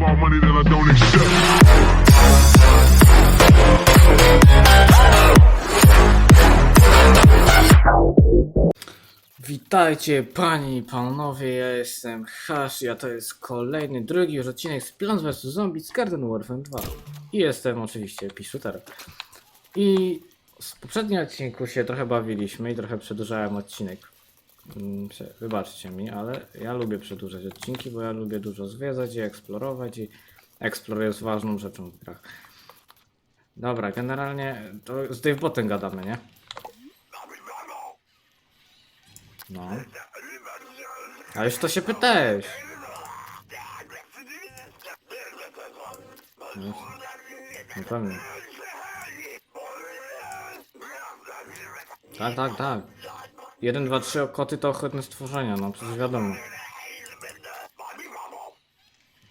about money that I don't accept. Witajcie panie i panowie, ja jestem Hash, a to jest kolejny, drugi już odcinek z Plants vs Zombies Garden Warfare 2. I jestem oczywiście Piszuter. I w poprzednim odcinku się trochę bawiliśmy i trochę przedłużałem odcinek. Mm, Wybaczcie mi, ale ja lubię przedłużać odcinki, bo ja lubię dużo zwiedzać i eksplorować i eksplor jest ważną rzeczą w grach. Dobra, generalnie to z Dave Botem gadamy, nie? No. A już to się pytałeś. No, no pewnie. Tak, tak, tak. 1, 2, 3 koty to ochotne stworzenia, no przecież wiadomo.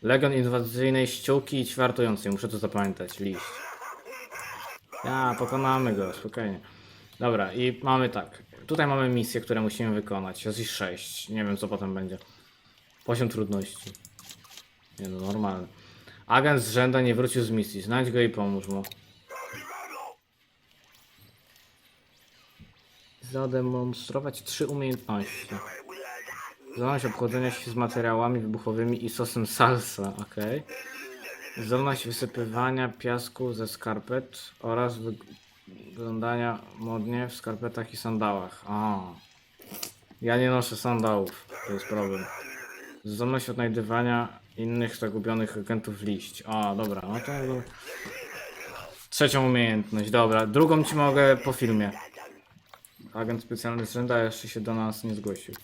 Legion inwazyjnej ściółki i ćwiartującej, muszę to zapamiętać, liść. Ja, pokonamy go, spokojnie. Dobra, i mamy tak. Tutaj mamy misje, które musimy wykonać. Jest ich 6. Nie wiem, co potem będzie. Poziom trudności. Nie no, normalny. Agent z rzęda nie wrócił z misji. Znajdź go i pomóż mu. Zademonstrować trzy umiejętności. Zdolność obchodzenia się z materiałami wybuchowymi i sosem salsa, ok. Zdolność wysypywania piasku ze skarpet oraz wy wyglądania modnie w skarpetach i sandałach. A. Ja nie noszę sandałów, to jest problem. Zdolność odnajdywania innych zagubionych agentów liść. A, dobra, no to... Trzecią umiejętność, dobra. Drugą ci mogę po filmie. Agent specjalny z rzęda jeszcze się do nas nie zgłosił.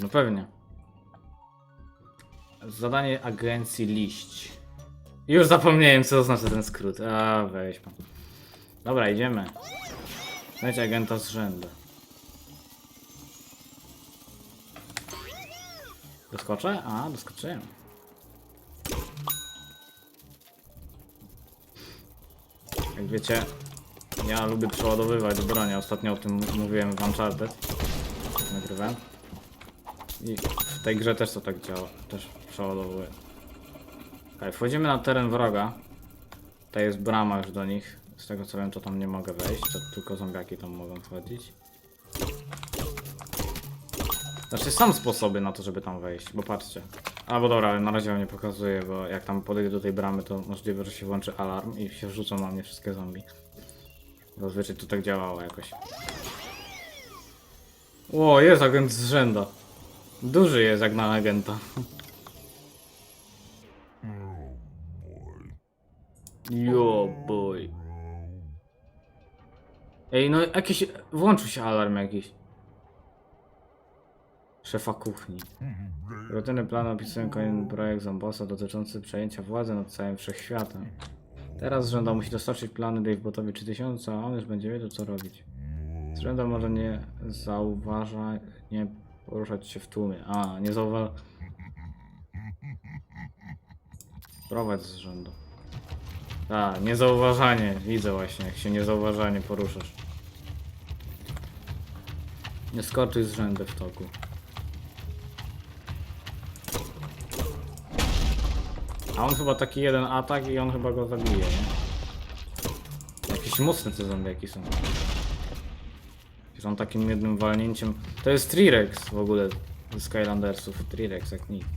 No pewnie. Zadanie agencji liść. Już zapomniałem co oznacza ten skrót. A weź pan. Dobra, idziemy. Znajdź agenta z rzędu. Doskoczę? A, doskoczyłem. Jak wiecie, ja lubię przeładowywać broń. Ostatnio o tym mówiłem w Uncharted. Nagrywałem. I w tej grze też to tak działa. Też przeładowuję. Okay, wchodzimy na teren wroga. To jest brama już do nich. Z tego co wiem, to tam nie mogę wejść. To tylko zombiaki tam mogą wchodzić. Znaczy są sposoby na to, żeby tam wejść, bo patrzcie. A bo dobra, ale na razie wam nie pokazuję, bo jak tam podejdę do tej bramy, to możliwe, że się włączy alarm i się wrzucą na mnie wszystkie zombie. Zazwyczaj to tak działało jakoś. O, jest agent z rzęda. Duży jest jak na agenta. Yo boy. Ej, no jakiś... Włączył się alarm jakiś. Szefa kuchni. Rutyny plan opisują kolejny projekt Zombosa dotyczący przejęcia władzy nad całym wszechświatem. Teraz Żąda musi dostarczyć plany Davebotowi 3000, a on już będzie wiedział co robić. Zrzęda może nie zauważa, nie poruszać się w tłumie. A, nie zauważa... Prowadź z rzędu. A, niezauważanie. Widzę właśnie, jak się niezauważanie poruszasz. Nie skoczyj z rzędu w toku. A on chyba taki jeden atak i on chyba go zabije, nie? Jakieś mocne te zombiaki są. Że on takim jednym walnięciem... To jest Trirex w ogóle ze Skylandersów. Trirex jak nikt.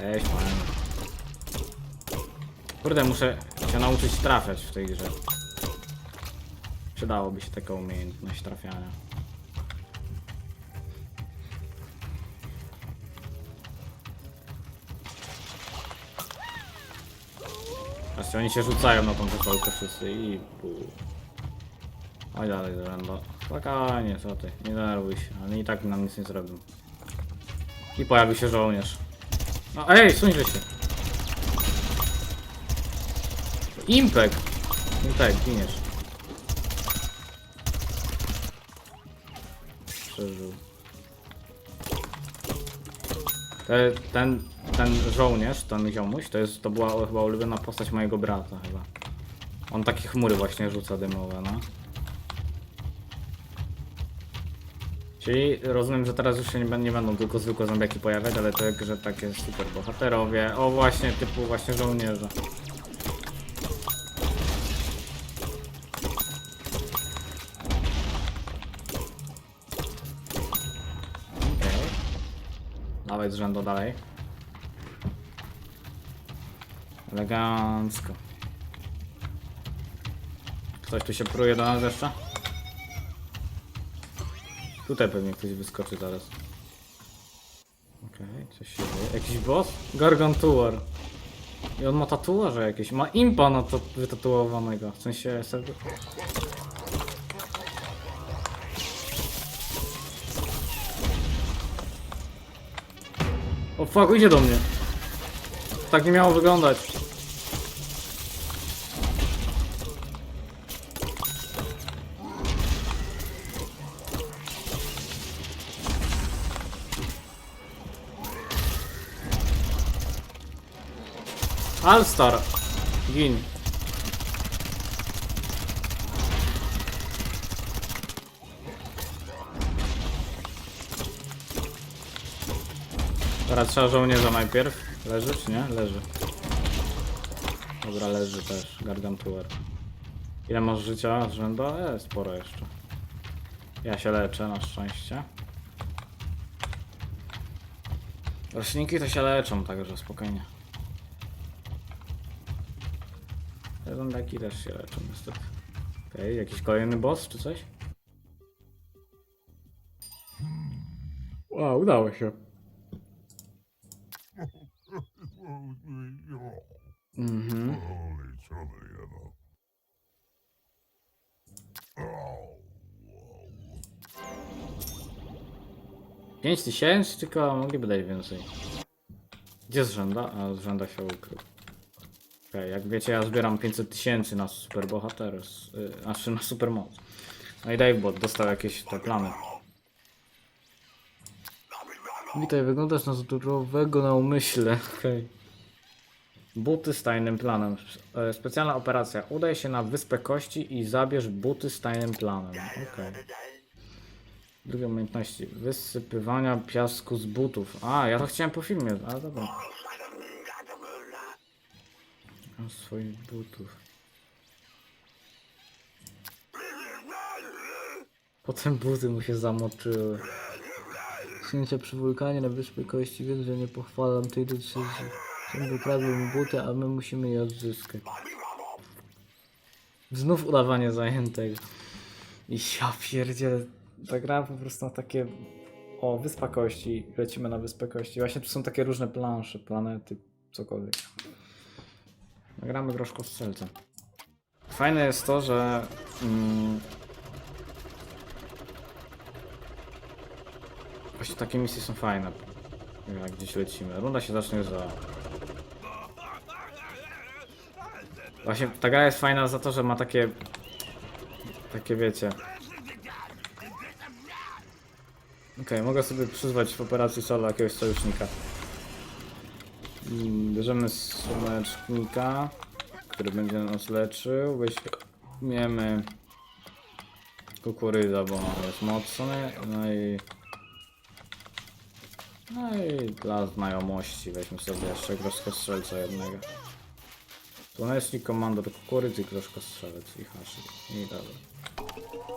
Weź pan. Kurde, muszę się nauczyć trafiać w tej grze. Przydałoby się taka umiejętność trafiania. Patrzcie, oni się rzucają na tą wykolkę wszyscy i... Oj dalej, Zorando. Spokojnie, co ty, nie denerwuj się, oni i tak nam nic nie zrobią. I pojawił się żołnierz. No ej, suńże się. Impek! Impek, giniesz. Przeżył. Te, ten, ten żołnierz, ten ziomuś, to jest, to była chyba ulubiona postać mojego brata chyba. On takie chmury właśnie rzuca dymowe, no. Czyli rozumiem, że teraz już się nie, bę- nie będą tylko zwykłe zombiaki pojawiać, ale to że takie super bohaterowie. O właśnie, typu właśnie żołnierze. Okej. Dawaj z rzędu dalej. Elegancko. Ktoś tu się pruje do nas jeszcze? Tutaj pewnie ktoś wyskoczy zaraz. Okej, coś się dzieje. Jakiś boss? Gargantuar. I on ma tatuaże jakieś. Ma impa na to wytatuowanego. W sensie serdu... O fuck, idzie do mnie. Tak nie miało wyglądać. Alstar. Gin. Teraz trzeba żołnierza najpierw. Leży czy nie? Leży. Dobra, leży też. Gargantuar. Ile masz życia z rzędu? E, sporo jeszcze. Ja się leczę na szczęście. Roślinki to się leczą, także spokojnie. Te zombiaki też się leczą niestety. Okej, jakiś kolejny boss czy coś? Wow, udało się. Mhm. Pięć tysięcy, tylko mogliby dać więcej. Gdzie zrzęda? A zrzęda się ukrył. Okej, jak wiecie, ja zbieram 500 tysięcy na super bohater, yy, znaczy na super moc. No i Davebot dostał jakieś te plany. Witaj, wyglądasz na zdrowego na umyśle. Okej. Buty z tajnym planem. E, Specjalna operacja. Udaj się na Wyspę Kości i zabierz buty z tajnym planem. Okej. Drugie umiejętności. Wysypywania piasku z butów. A, ja to chciałem po filmie, ale dobra. Mam swoich butów. Potem buty mu się zamoczyły. Księcia przy wulkanie na Wyspie Kości, wiem, że nie pochwalam tej decyzji. Są wykradły mu buty, a my musimy je odzyskać. Znów udawanie zajętego. I ja pierdzielę, ta gra po prostu ma takie... O, Wyspa Kości, lecimy na Wyspę Kości. Właśnie tu są takie różne plansze, planety, cokolwiek. Gramy groszko strzelcem. Fajne jest to, że... Mm, właśnie takie misje są fajne. Jak gdzieś lecimy. Runda się zacznie za... Właśnie ta gra jest fajna za to, że ma takie... Takie wiecie... Okej, mogę sobie przyzwać w operacji solo jakiegoś sojusznika. Mm, Bierzemy słonecznika, który będzie nas leczył. Weźmiemy kukurydza, bo jest mocny. No i... No i dla znajomości weźmy sobie jeszcze groszkostrzelca jednego. Słonecznik, komandor kukurydzy, groszkostrzelec i haszyk. I dobra.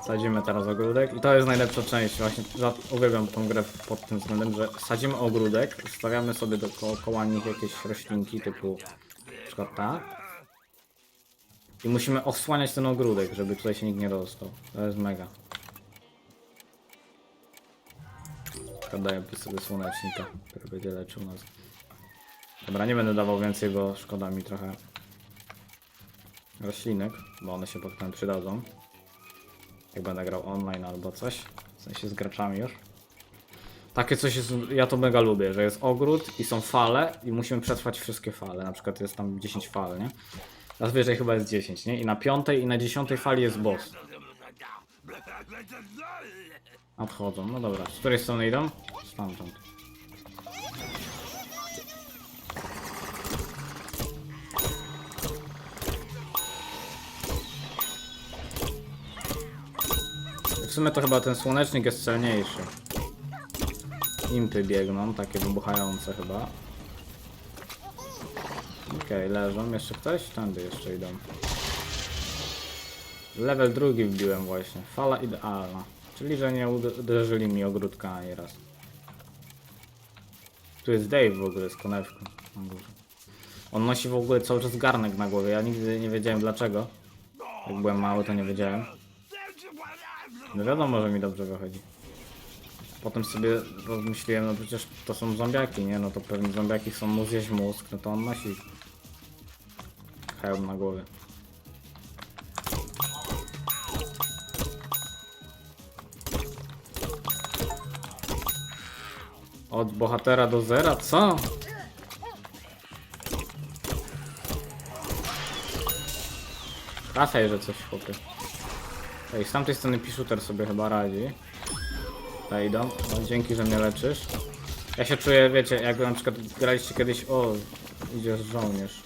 Sadzimy teraz ogródek i to jest najlepsza część. Właśnie uwielbiam tą grę pod tym względem, że sadzimy ogródek, stawiamy sobie dookoła nich jakieś roślinki typu przykład ta. I musimy osłaniać ten ogródek, żeby tutaj się nikt nie dostał. To jest mega. Daję sobie słonecznika, który będzie leczył nas. Dobra, nie będę dawał więcej, bo szkoda mi trochę roślinek, bo one się potem przydadzą. Jak będę grał online albo coś. W sensie z graczami już. Takie coś jest, ja to mega lubię, że jest ogród i są fale i musimy przetrwać wszystkie fale. Na przykład jest tam 10 fal, nie? Raz wyżej chyba jest 10, nie? I na piątej i na dziesiątej fali jest boss. Nadchodzą, no dobra. Z której strony idą? Stamtąd. Sumie to chyba ten słonecznik jest celniejszy. Impy biegną, takie wybuchające chyba. Okej, leżą. Jeszcze ktoś? Tędy jeszcze idą. Level drugi wbiłem właśnie. Fala idealna. Czyli, że nie ud- uderzyli mi ogródka ani raz. Tu jest Dave w ogóle z konewką. na górze. On nosi w ogóle cały czas garnek na głowie. Ja nigdy nie wiedziałem dlaczego. Jak byłem mały, to nie wiedziałem. No wiadomo, że mi dobrze wychodzi. Potem sobie rozmyśliłem, no przecież to są zombiaki, nie? No to pewnie zombiaki chcą mu zjeść mózg, no to on nosi hełm na głowie. Od bohatera do zera, co? Wracaj, że coś chłopie. Ej, z tamtej strony Piszuter sobie chyba radzi. Tutaj idą. No, dzięki, że mnie leczysz. Ja się czuję, wiecie, jak na przykład graliście kiedyś, o, idzie żołnierz.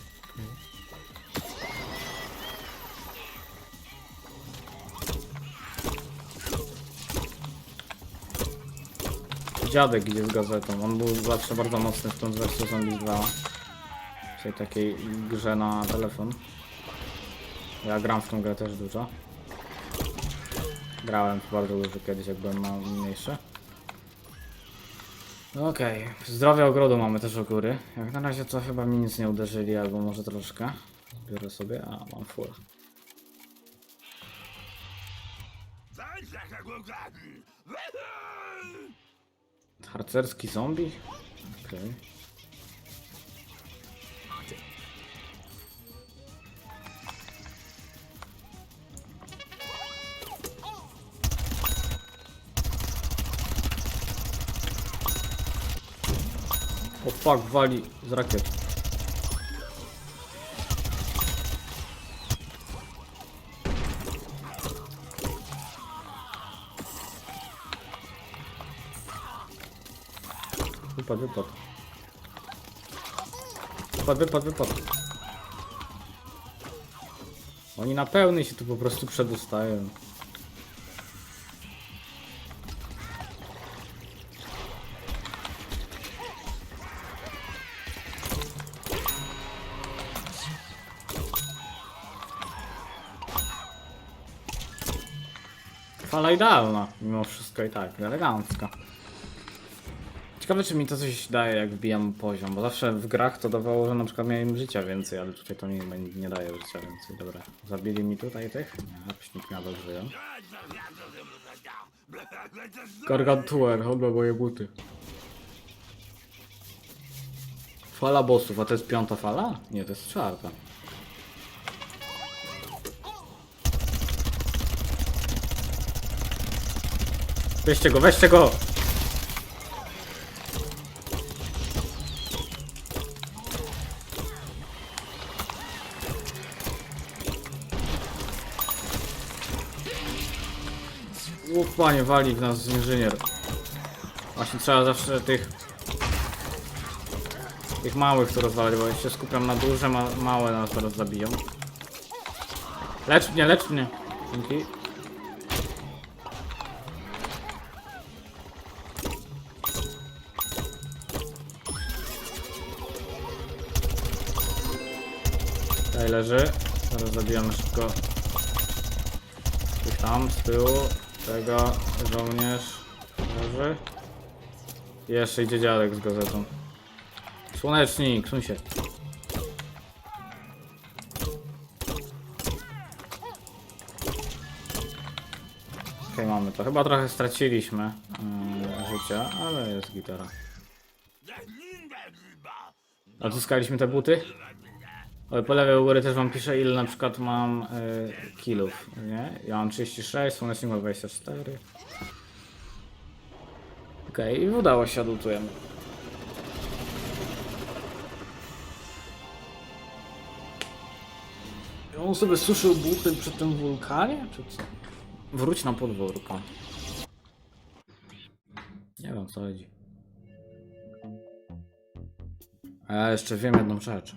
Dziadek idzie z gazetą. On był zawsze bardzo mocny w tym wersji Zombie 2. W tej takiej grze na telefon. Ja gram w tą grę też dużo. Grałem bardzo dużo kiedyś, jak byłem mniejszy. Okej, zdrowie ogrodu mamy też u góry. Jak na razie to chyba mi nic nie uderzyli, albo może troszkę. Biorę sobie, a mam full. Harcerski zombie? Okej. O fuck, wali z rakiet. Wypad, wypad. Wypad, wypad, wypad. Oni na pełny się tu po prostu przedostają. Fala idealna, mimo wszystko i tak, elegancka. Ciekawe czy mi to coś daje jak wbijam poziom, bo zawsze w grach to dawało, że na przykład miałem życia więcej, ale tutaj to mi nie, daje życia więcej. Dobra, zabili mi tutaj tych? Nie, jakoś miał dobrze. Gargantuer, oba moje buty. Fala bossów, a to jest piąta fala? Nie, to jest czwarta. Weźcie go, weźcie go! O panie, wali w nas inżynier. Właśnie trzeba zawsze tych... Tych małych tu rozwalać, bo ja się skupiam na duże, ma małe nas teraz zabiją. Lecz mnie, lecz mnie! Dzięki. Tutaj leży. Zaraz zabijamy szybko. Tych tam z tyłu. Tego żołnierz leży. Jeszcze idzie dziadek z gazetą. Słonecznik, suń się. Okej, mamy to. Chyba trochę straciliśmy yy, życia, ale jest gitara. Odzyskaliśmy te buty? Ale po lewej u góry też wam piszę ile na przykład mam y, kilów, nie? Ja mam 36, słonecznik ma 24. Okej, i udało się, adultujemy. On sobie suszył buty przy tym wulkanie, czy co? Wróć na podwórko. Nie wiem co chodzi. A ja jeszcze wiem jedną rzecz.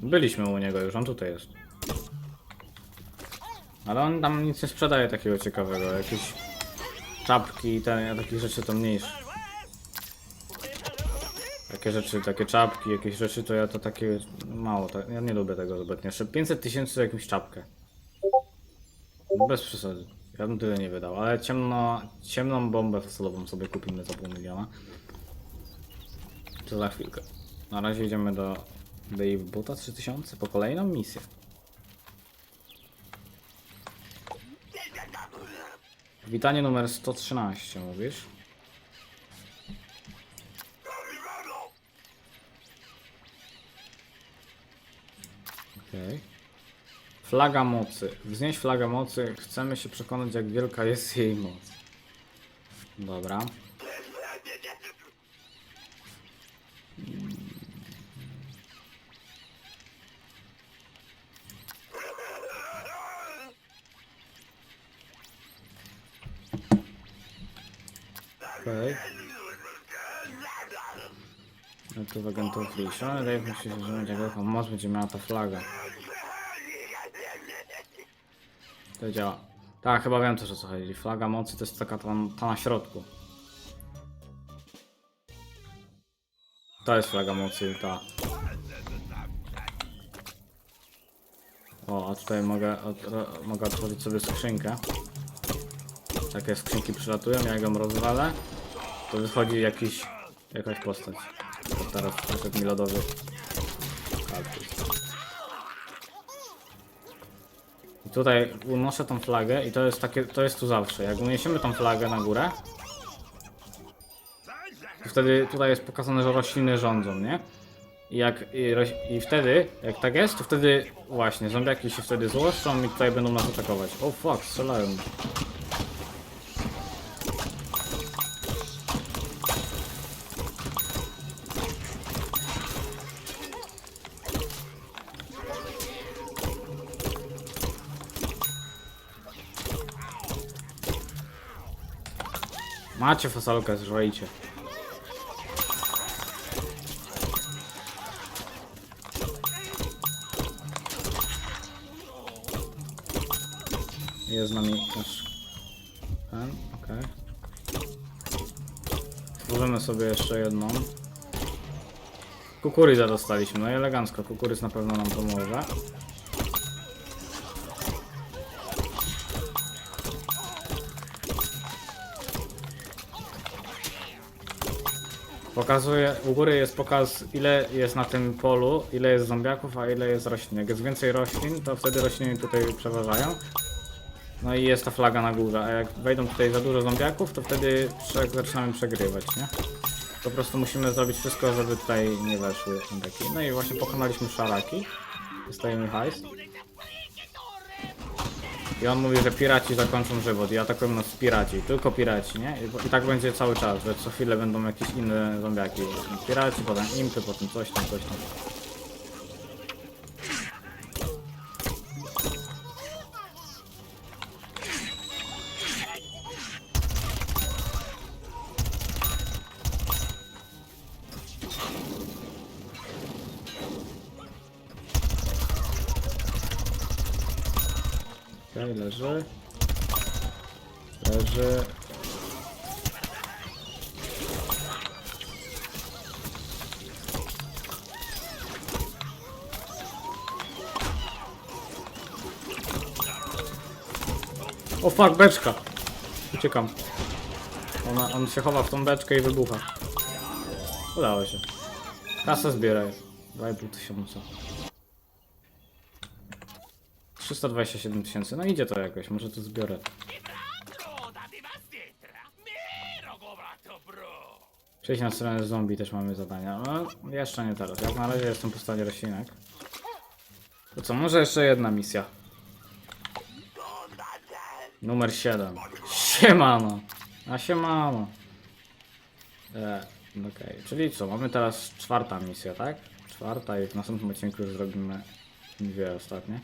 Byliśmy u niego już, on tutaj jest. Ale on tam nic nie sprzedaje takiego ciekawego. Jakieś czapki i takich rzeczy to mniejsze. Takie rzeczy, takie czapki, jakieś rzeczy to ja to takie mało, tak, ja nie lubię tego zbytnio. Jeszcze 500 tysięcy za jakąś czapkę. Bez przesady. Ja bym tyle nie wydał, ale ciemno, ciemną bombę fasolową sobie kupimy za pół miliona. To za chwilkę. Na razie idziemy do Dave Buta 3000 po kolejną misję. Witanie numer 113, mówisz? Okej. Flaga mocy. Wznieść flagę mocy. Chcemy się przekonać, jak wielka jest jej moc. Dobra. Okej. No to w agentów Lisza, ale Dave musi się zrozumieć, jak wielką moc będzie miała ta flaga. To działa. Tak, chyba wiem też o co chodzi. Flaga mocy to jest taka ta, na środku. To jest flaga mocy, ta. O, a tutaj mogę, od, ro, mogę otworzyć sobie skrzynkę. Takie skrzynki przylatują, jak ją rozwalę, to wychodzi jakiś, jakaś postać. Teraz przyszedł mi lodowy. I tutaj unoszę tą flagę i to jest takie, to jest tu zawsze. Jak uniesiemy tą flagę na górę, to wtedy tutaj jest pokazane, że rośliny rządzą, nie? I jak i, i wtedy, jak tak jest, to wtedy właśnie zombiaki się wtedy złoszczą i tutaj będą nas atakować. O fuck, strzelają. Macie fasolkę, zżojcie. Jest z nami też ten, okej. Stworzymy sobie jeszcze jedną. Kukurydzę dostaliśmy, no i elegancko, kukurydz na pewno nam pomoże. Pokazuje, u góry jest pokaz ile jest na tym polu, ile jest zombiaków, a ile jest roślin. Jak jest więcej roślin, to wtedy rośliny tutaj przeważają. No i jest ta flaga na górze, a jak wejdą tutaj za dużo zombiaków, to wtedy zaczynamy przegrywać, nie? Po prostu musimy zrobić wszystko, żeby tutaj nie weszły zombiaki. No i właśnie pokonaliśmy szaraki. Dostajemy hajs. I on mówi, że piraci zakończą żywot i atakują nas piraci, tylko piraci, nie? I, I tak będzie cały czas, że co chwilę będą jakieś inne zombiaki. Piraci, potem impy, potem coś tam, coś tam. Fuck, beczka! Uciekam. Ona, on się chowa w tą beczkę i wybucha. Udało się. Kasę zbieraj. 2,5 tysiąca. 327 tysięcy, no idzie to jakoś, może to zbiorę. Przejść na stronę zombie też mamy zadania, no jeszcze nie teraz, jak na razie jestem po stanie roślinek. To co, może jeszcze jedna misja. Numer 7. Siemano! A siemano! E, Okej, czyli co, mamy teraz czwarta misja, tak? Czwarta i w następnym odcinku już zrobimy dwie ostatnie.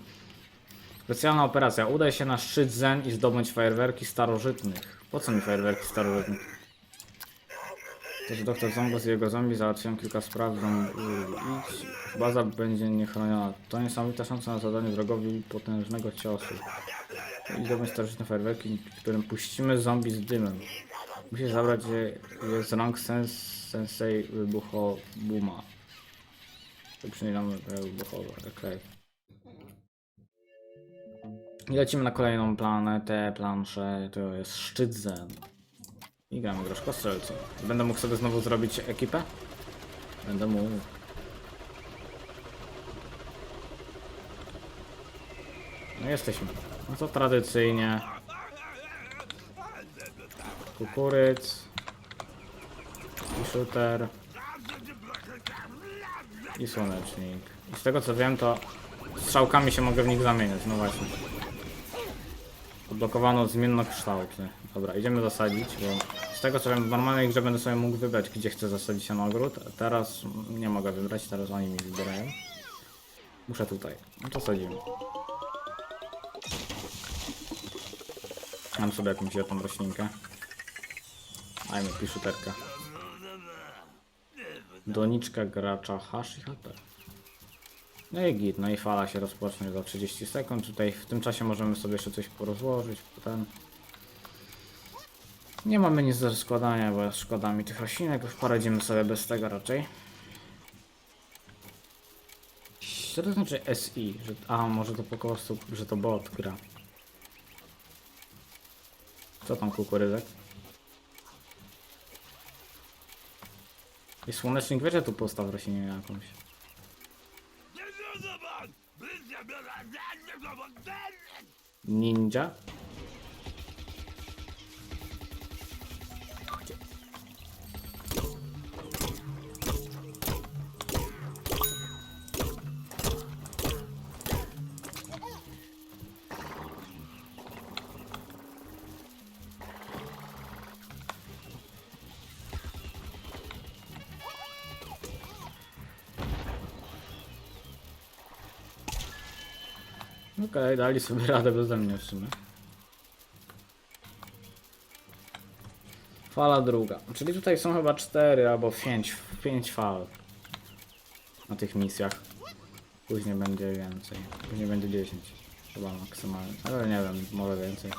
Specjalna operacja. Udaj się na szczyt Zen i zdobądź fajerwerki starożytnych. Po co mi fajerwerki starożytnych? To, że doktor Zombos i jego zombie załatwiają kilka spraw, idź. Baza będzie niechroniona. To niesamowita szansa na zadanie wrogowi potężnego ciosu. I zdobądź starożytne fajerwerki, którym puścimy zombie z dymem. Musisz zabrać je, je z rąk sens, sensei wybucho Buma. To przynajmniej wybuchowe, okej. I lecimy na kolejną planetę, planszę, to jest szczyt Zen. I gramy troszkę strzelcą. Będę mógł sobie znowu zrobić ekipę? Będę mógł. No jesteśmy. No to tradycyjnie. Kukuryc. I shooter. I słonecznik. I z tego co wiem to strzałkami się mogę w nich zamieniać, no właśnie. Odblokowano zmiennokształtny. Dobra, idziemy zasadzić, bo z tego co wiem w normalnej grze będę sobie mógł wybrać gdzie chcę zasadzić na ogród, a teraz nie mogę wybrać, teraz oni mi wybierają. Muszę tutaj. No to sadzimy. Mam sobie jakąś jedną roślinkę. Dajmy piszuterkę. Doniczka gracza hash i. No i git, no i fala się rozpocznie za 30 sekund. Tutaj w tym czasie możemy sobie jeszcze coś porozłożyć. Potem nie mamy nic do składania, bo szkoda mi tych roślinek. Poradzimy sobie bez tego raczej. Co to znaczy SI? Że, a może to po prostu, że to bot gra. Co tam kukurydzek? I słonecznik wiecie tu postaw roślinę jakąś. Ninja? Okej, dali sobie radę beze mnie w sumie. Fala druga. Czyli tutaj są chyba 4 albo 5, 5 fal. Na tych misjach. Później będzie więcej. Później będzie 10. Chyba maksymalnie. Ale nie wiem, może więcej.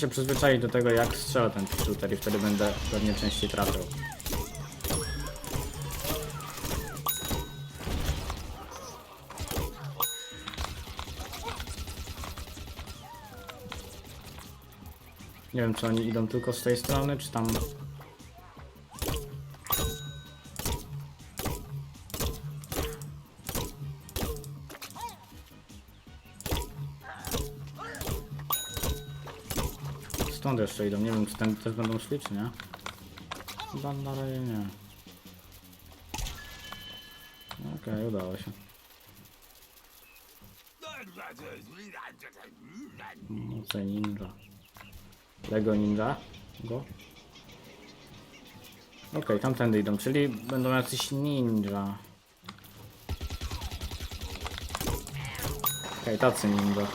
Się przyzwyczaić do tego jak strzela ten shooter i wtedy będę pewnie częściej trafiał. Nie wiem czy oni idą tylko z tej strony, czy tam... jeszcze idą, nie wiem czy ten też będą szli, czy nie? Chyba na razie nie. Okej, udało się. Moce ninja. Lego ninja. Go. Okej, tamtędy idą, czyli będą jacyś ninja. Okej, tacy ninja.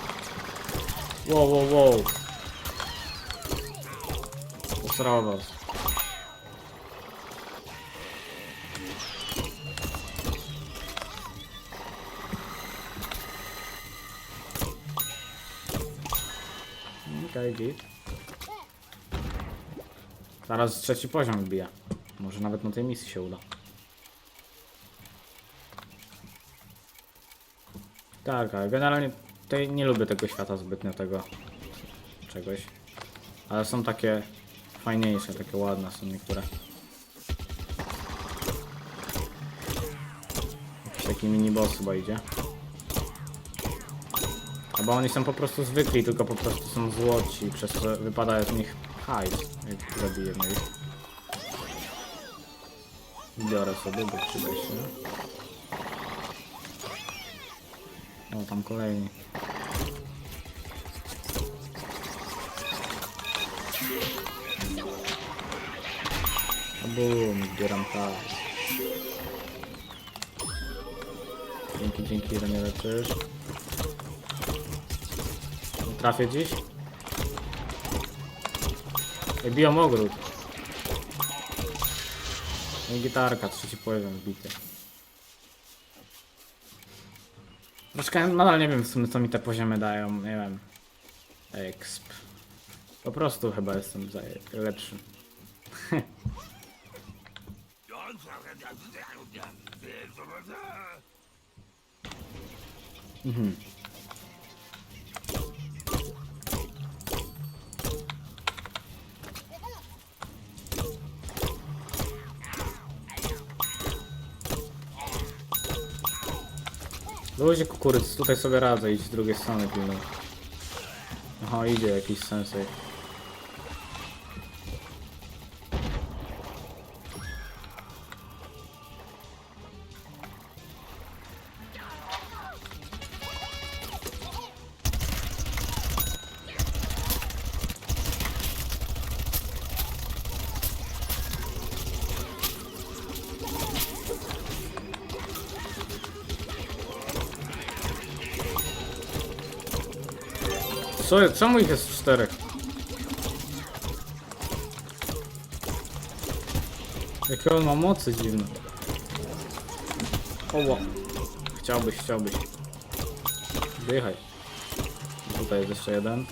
Wow, wow, wow. Posrał was. Okej, git. Zaraz trzeci poziom wbija. Może nawet na tej misji się uda. Tak, ale generalnie tutaj nie lubię tego świata zbytnio tego czegoś. Ale są takie fajniejsze, takie ładne są niektóre. Jakiś taki mini boss chyba idzie. Albo oni są po prostu zwykli, tylko po prostu są złoci, przez co wypada z nich hajs, jak zabijemy ich. Biorę sobie, bo przyda się. O, tam kolejni. Bum, zbieram hajs. Dzięki, dzięki, że mnie leczysz. Trafię dziś? Ej, biją ogród. No i gitarka, trzeci poziom wbity. Troszkę nadal nie wiem w sumie co mi te poziomy dają, nie wiem. Exp. Po prostu chyba jestem lepszy. Mhm. Ludzie kukurydz, tutaj sobie radzę, idź z drugiej strony pilnuj. Aha, idzie jakiś sensej. Co, czemu ich jest czterech? Jakie on ma mocy dziwne. Oła. Chciałbyś, chciałbyś. Wyjechaj. Tutaj jest jeszcze jeden.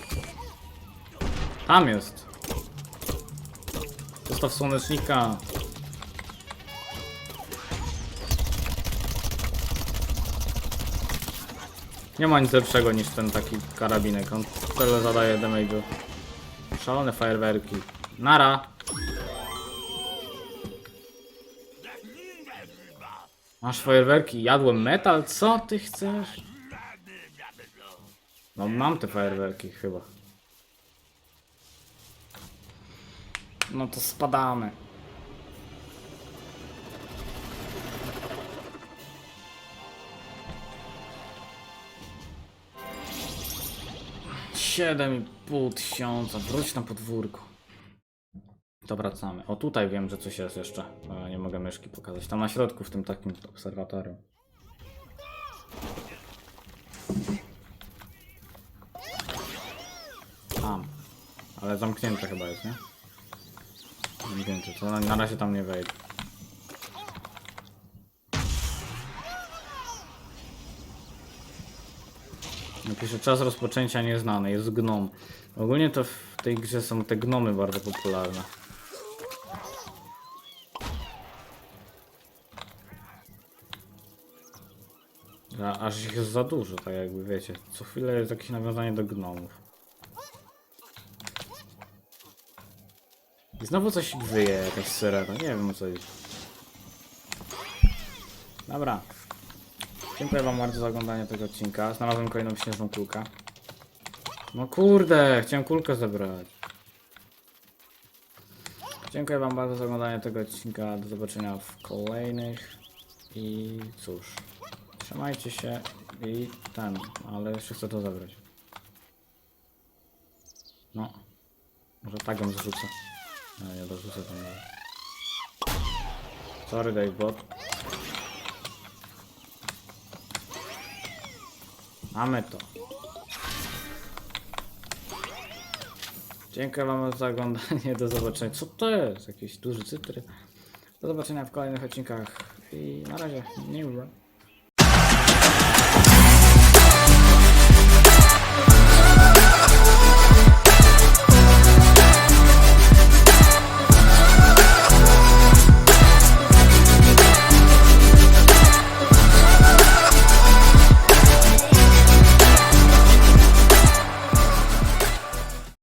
Tam jest. Zostaw słonecznika. Nie ma nic lepszego niż ten taki karabinek. On tyle zadaje damage'u. Szalone fajerwerki. Nara! Masz fajerwerki? Jadłem metal? Co ty chcesz? No mam te fajerwerki chyba. No to spadamy. Siedem i pół tysiąca. Wróć na podwórko. To wracamy. O tutaj wiem, że coś jest jeszcze. Ale nie mogę myszki pokazać. Tam na środku w tym takim obserwatorium. Tam. Ale zamknięte chyba jest, nie? Zamknięte. To na razie tam nie wejdę. Napiszę czas rozpoczęcia nieznany, jest gnom. Ogólnie to w tej grze są te gnomy bardzo popularne. A, aż ich jest za dużo, tak jakby wiecie. Co chwilę jest jakieś nawiązanie do gnomów. I znowu coś wyje, jakaś syrena, nie wiem co jest. Dobra. Dziękuję wam bardzo za oglądanie tego odcinka. Znalazłem kolejną śnieżną kulkę. No kurde, chciałem kulkę zebrać. Dziękuję wam bardzo za oglądanie tego odcinka. Do zobaczenia w kolejnych. I cóż. Trzymajcie się i ten, ale jeszcze chcę to zebrać. No. Może tak ją zrzucę. No nie dorzucę tam. Sorry Dave Bot. Mamy to. Dziękuję wam za oglądanie. Do zobaczenia. Co to jest? Jakiś duży cytry. Do zobaczenia w kolejnych odcinkach. I na razie. Nie